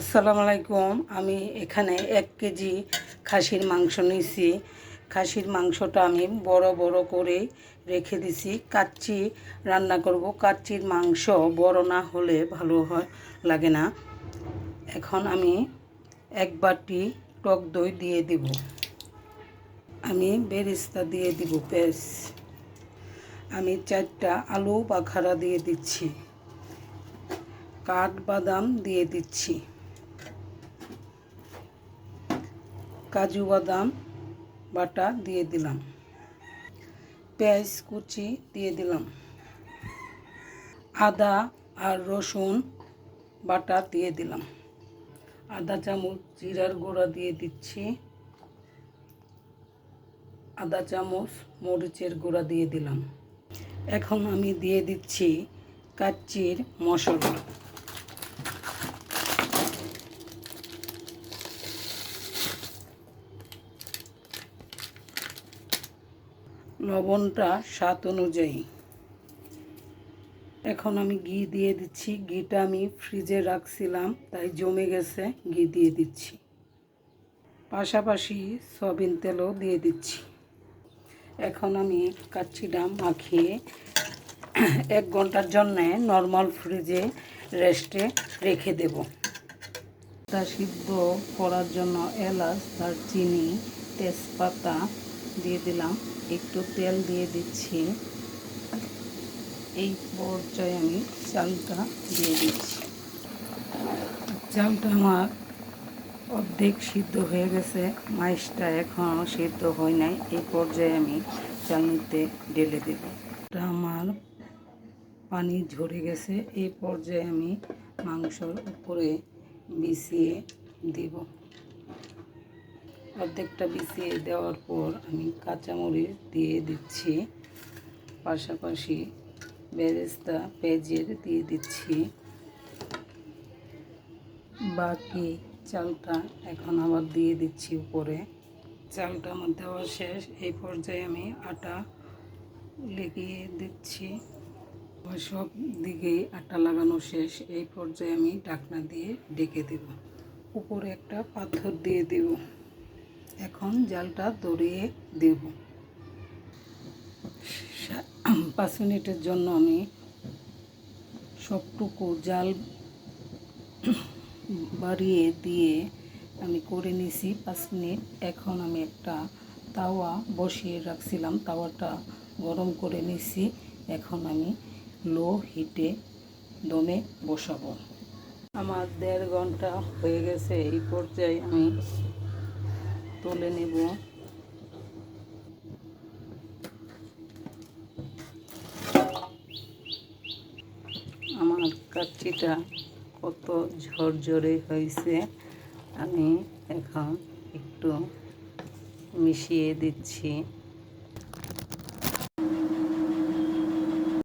আসসালামু আলাইকুম। আমি এখানে এক কেজি খাসির মাংস নিয়েছি। খাসির মাংসটা আমি বড় বড় করে রেখে দিছি। কাচ্চি রান্না করব। কাচ্চির মাংস বড় না হলে ভালো হয়, লাগে না। এখন আমি এক বাটি টক দই দিয়ে দিব। আমি বেরিস্তা দিয়ে দিব পেঁয়াজ আমি চারটা আলু বাখারা দিয়ে দিচ্ছি। কাঠবাদাম দিয়ে দিচ্ছি। কাজু বাদাম বাটা দিয়ে দিলাম। পেঁয়াজ কুচি দিয়ে দিলাম। আদা আর রসুন বাটা দিয়ে দিলাম। আদা চামচ জিরার গুঁড়া দিয়ে দিচ্ছি। আদা চামচ মরিচের গুঁড়া দিয়ে দিলাম। এখন আমি দিয়ে দিচ্ছি কাচ্চির মশলা। লবণটা স্বাদ অনুযায়ী। এখন আমি ঘি দিয়ে দিচ্ছি। ঘিটা আমি ফ্রিজে রাখছিলাম, তাই জমে গেছে। ঘি দিয়ে দিচ্ছি। পাশাপাশি সয়াবিন তেলও দিয়ে দিচ্ছি। এখন আমি কাচ্চিটা মাখিয়ে এক ঘণ্টার জন্যে নর্মাল ফ্রিজে রেস্টে রেখে দেব। তা সিদ্ধ করার জন্য এলাচ, দারচিনি, তেজপাতা দিয়ে দিলাম। একটু তেল দিয়ে দিচ্ছি। এই পর্যায়ে আমি চালটা দিয়ে দিচ্ছি। চালটা আমার অর্ধেক সিদ্ধ হয়ে গেছে। মাইসটা এখনও সিদ্ধ হয় নাই। এই পর্যায়ে আমি চালনিতে ঢেলে দেব। এটা আমার পানি ঝরে গেছে। এই পর্যায়ে আমি মাংসর উপরে বিছিয়ে দিব। অর্ধেকটা বিছিয়ে দেওয়ার পর আমি কাঁচামরিচ দিয়ে দিচ্ছি। পাশাপাশি বেরেস্তা পেঁয়াজের দিয়ে দিচ্ছি। বাকি চালটা এখন আবার দিয়ে দিচ্ছি উপরে। চালটা আমার দেওয়া শেষ। এই পর্যায়ে আমি আটা লেগিয়ে দিচ্ছি। সব দিকেই আটা লাগানো শেষ। এই পর্যায়ে আমি ঢাকনা দিয়ে ডেকে দেব। উপরে একটা পাথর দিয়ে দেব। এখন জালটা দড়িয়ে দেব। পাঁচ মিনিটের জন্য আমি সবটুকু জাল বাড়িয়ে দিয়ে আমি করে নিছি। পাঁচ মিনিট। এখন আমি একটা তাওয়া বসিয়ে রাখছিলাম। তাওয়াটা গরম করে নিছি। এখন আমি লো হিটে দমে বসাবো। আমার দেড় ঘণ্টা হয়ে গেছে। এই পর্যায়ে আমি তুলে নেব। আমার কাচ্চিটা কত ঝরঝরে হয়েছে। আমি এখন একটু মিশিয়ে দিচ্ছি।